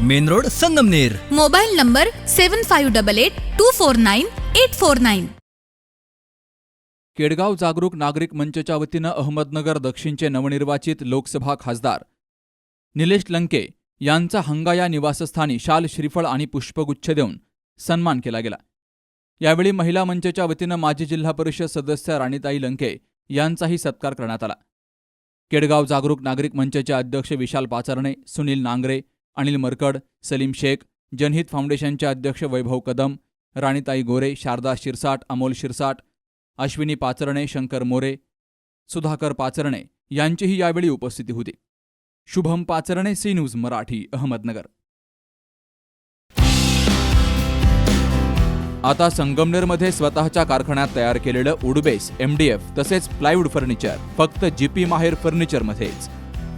Main road Sangamner. Mobile number seven five double eight two four nine eight four nine Kedgaon जागरूक नागरिक मंचच्या वतीनं अहमदनगर दक्षिणचे नवनिर्वाचित लोकसभा खासदार निलेश लंके यांचा हंगा या निवासस्थानी शाल श्रीफळ आणि पुष्पगुच्छ देऊन सन्मान केला गेला. यावेळी महिला मंचच्या वतीनं माजी जिल्हा परिषद सदस्य राणीताई लंके यांचाही सत्कार करण्यात आला. केडगाव जागरूक नागरिक मंचचे अध्यक्ष विशाल पाचरणे सुनील नांगरे अनिल मरकड सलीम शेख जनहित फाउंडेशनचे अध्यक्ष वैभव कदम राणीताई गोरे शारदा शिरसाट अमोल शिरसाट अश्विनी पाचरणे शंकर मोरे सुधाकर पाचरणे यांचीही यावेळी उपस्थिती होती. Shubham Pacharne C news Marathi Ahmednagar. आता संगमनेरमध्ये स्वतःच्या कारखान्यात तयार केलेलं उडबेस एमडीएफ तसेच प्लायवूड फर्निचर फक्त जीपी माहेर फर्निचरमध्येच.